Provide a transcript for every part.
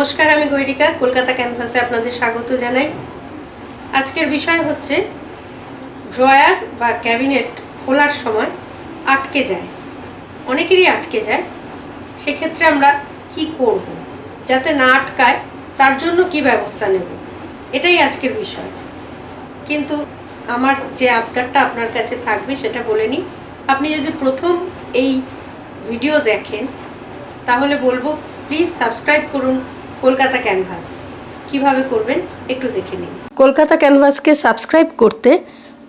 নমস্কার, আমি গৈরিকা কলকাতা ক্যানভাসে আপনাদের স্বাগত জানাই। আজকের বিষয় হচ্ছে, ড্রয়ার বা ক্যাবিনেট খোলার সময় আটকে যায়। অনেকেরই আটকে যায়। সেক্ষেত্রে আমরা কি করব? যাতে না আটকায়, তার জন্য কি ব্যবস্থা নেব? এটাই আজকের বিষয়। কিন্তু আমার যে আবদারটা আপনার কাছে থাকবে, সেটা বলে নিই। আপনি যদি প্রথম এই ভিডিও দেখেন, তাহলে বলব, প্লিজ সাবস্ক্রাইব করুন। কলকাতা ক্যানভাস। কীভাবে করবেন একটু দেখে নিন। কলকাতা ক্যানভাসকে সাবস্ক্রাইব করতে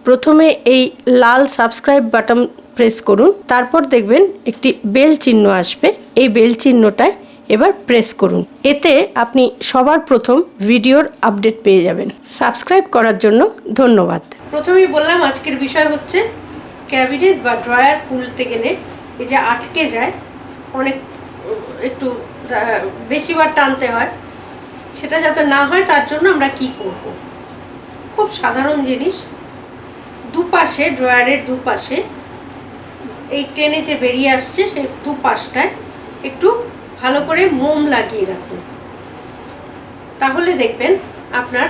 প্রথমে এই লাল সাবস্ক্রাইব বাটন প্রেস করুন। তারপর দেখবেন একটি বেল চিহ্ন আসবে। এই বেল চিহ্নটায় এবার প্রেস করুন। এতে আপনি সবার প্রথম ভিডিওর আপডেট পেয়ে যাবেন। সাবস্ক্রাইব করার জন্য ধন্যবাদ। প্রথমেই বললাম আজকের বিষয় হচ্ছে ক্যাবিনেট বা ড্রয়ার খুলতে গেলে এই যে আটকে যায় অনেক একটু বেশিবার টানতে হয়। সেটা যাতে না হয়, তার জন্য আমরা কি করব? খুব সাধারণ জিনিস। দুপাশে, ড্রয়ারের দুপাশে এই টেনে যে বেরিয়ে আসছে সেই দুপাশটায় একটু ভালো করে মোম লাগিয়ে রাখুন। তাহলে দেখবেন আপনার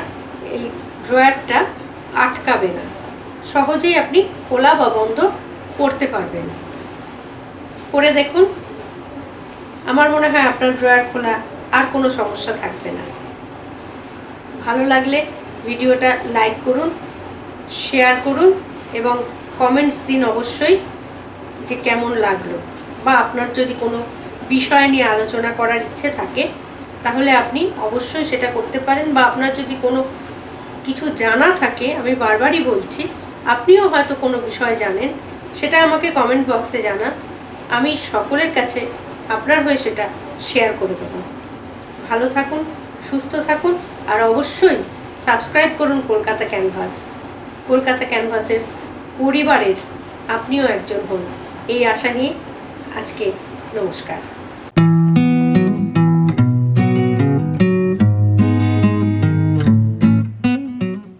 এই ড্রয়ারটা আটকাবে না। সহজেই আপনি খোলা বা বন্ধ করতে পারবেন। করে দেখুন আমার মনে হয় আপনার ড্রয়ার খোলা আর কোনো সমস্যা থাকবে না। ভালো লাগলে ভিডিওটা লাইক করুন, শেয়ার করুন এবং কমেন্টস দিন অবশ্যই যে কেমন লাগল বা আপনার যদি কোনো বিষয় নিয়ে আলোচনা করার ইচ্ছে থাকে, তাহলে আপনি অবশ্যই সেটা করতে পারেন বা আপনার যদি কোনো কিছু জানা থাকে, আমি বারবারই বলছি, আপনিও হয়তো কোনো বিষয় জানেন, সেটা আমাকে কমেন্ট বক্সে জানান। আমি সকলের কাছে আপনার হয়ে সেটা শেয়ার করে দেবো। ভালো থাকুন, সুস্থ থাকুন, আর অবশ্যই সাবস্ক্রাইব করুন কলকাতা ক্যানভাস কলকাতা ক্যানভাসের পরিবারের আপনিও একজন হন। এই আশা নিয়ে আজকে নমস্কার।